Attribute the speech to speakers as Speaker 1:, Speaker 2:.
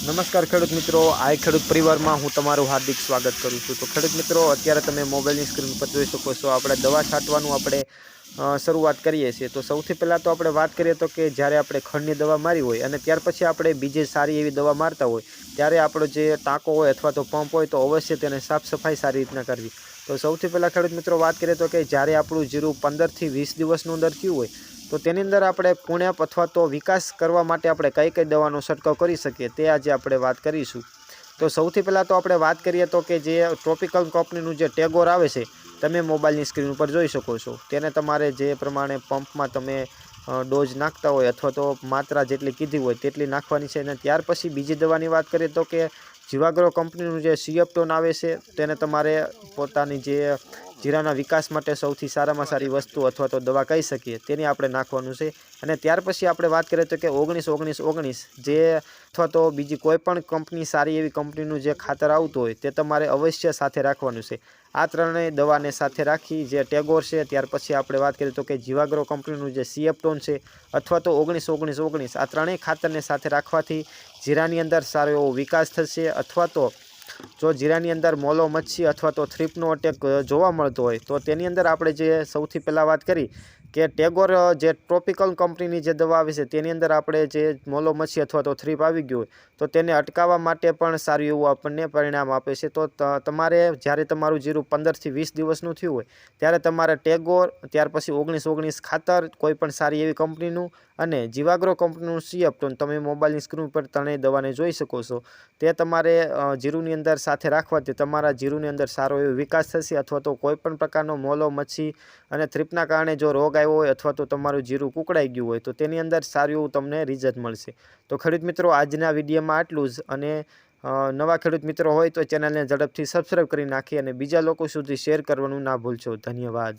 Speaker 1: નમસ્કાર ખેડૂત મિત્રો. આ ખેડૂત પરિવારમાં હું તમારું હાર્દિક સ્વાગત કરું છું. તો ખેડૂત મિત્રો, અત્યારે તમે મોબાઈલની સ્ક્રીન પર જોઈ શકો છો. આપણે દવા છાંટવાનું આપણે શરૂઆત કરીએ છીએ. તો સૌથી પહેલાં તો આપણે વાત કરીએ તો કે જ્યારે આપણે ખંડની દવા મારી હોય અને ત્યાર પછી આપણે બીજી સારી એવી દવા મારતા હોય, ત્યારે આપણો જે ટાંકો હોય અથવા તો પંપ હોય તો અવશ્ય તેને સાફ સફાઈ સારી રીતના કરવી. તો સૌથી પહેલાં ખેડૂત મિત્રો, વાત કરીએ તો કે જ્યારે આપણું જીરું પંદરથી વીસ દિવસનું અંદર થયું હોય તો તેની અંદર આપણે પુણ્યપ અથવા તો વિકાસ કરવા માટે આપણે કઈ કઈ દવાનો છંટકાવ કરી શકીએ તે આજે આપણે વાત કરીશું. તો સૌથી પહેલાં તો આપણે વાત કરીએ તો કે જે ટ્રોપિકલ કંપનીનું જે ટેગોર આવે છે, તમે મોબાઈલની સ્ક્રીન ઉપર જોઈ શકો છો. તેને તમારે જે પ્રમાણે પંપમાં તમે ડોઝ નાખતા હોય અથવા તો માત્રા જેટલી કીધી હોય તેટલી નાખવાની છે અને ત્યાર પછી બીજી દવાની વાત કરીએ તો કે જીવાગ્રો કંપનીનું જે સીએપ્ટોન આવે છે, તેને તમારે પોતાની જે જીરાના વિકાસ માટે સૌથી સારામાં સારી વસ્તુ અથવા તો દવા કહી શકીએ, તેની આપણે નાખવાનું છે. અને ત્યાર પછી આપણે વાત કરીએ તો કે ઓગણીસ ઓગણીસ ઓગણીસ જે અથવા તો બીજી કોઈ પણ કંપની સારી એવી કંપનીનું જે ખાતર આવતું હોય, તે તમારે અવશ્ય સાથે રાખવાનું છે. આ ત્રણેય દવાને સાથે રાખી જે ટેગોર છે, ત્યાર પછી આપણે વાત કરીએ તો કે જીવાગ્રો કંપનીનું જે સીએપટોન છે અથવા તો ઓગણીસ ઓગણીસ ઓગણીસ આ ત્રણેય ખાતરને સાથે રાખવાથી જીરાની અંદર સારો એવો વિકાસ થશે અથવા તો જો જીરાની અંદર મોલો, મચ્છી અથવા તો થ્રીપનો અટેક જોવા મળતો હોય, તો તેની અંદર આપણે જે સૌથી પહેલાં વાત કરી કે ટેગોર જે ટ્રોપિકલ કંપનીની જે દવા આવે છે, તેની અંદર આપણે જે મોલો મચ્છી અથવા તો થ્રીપ આવી ગયું તો તેને અટકાવવા માટે પણ સારું એવું આપણને પરિણામ આપે છે. તો તમારે જ્યારે તમારું જીરું પંદરથી વીસ દિવસનું થયું હોય, ત્યારે તમારે ટેગોર, ત્યાર પછી ઓગણીસ ઓગણીસ ખાતર, કોઈ પણ સારી એવી કંપનીનું અને જીવાગ્રો કંપનીનું સીએપ્ટોન તમે મોબાઈલની સ્ક્રીન પર ત્રણેય દવાને જોઈ શકો છો. તે તમારે જીરુંની અંદર સાથે રાખવાથી તમારા જીરુંની અંદર સારો એવો વિકાસ થશે અથવા તો કોઈ પણ પ્રકારનો મોલો, મચ્છી અને થ્રીપના કારણે જો રોગ આવ્યો હોય અથવા તો તમારું જીરું કુકડાઈ ગયું હોય, તો તેની અંદર સારું એવું તમને રિઝલ્ટ મળશે. તો ખેડૂત મિત્રો, આજના વિડીયોમાં આટલું જ અને નવા ખેડૂત મિત્રો હોય તો ચેનલને ઝડપથી સબસ્ક્રાઈબ કરી નાખી અને બીજા લોકો સુધી શેર કરવાનું ના ભૂલશો. ધન્યવાદ.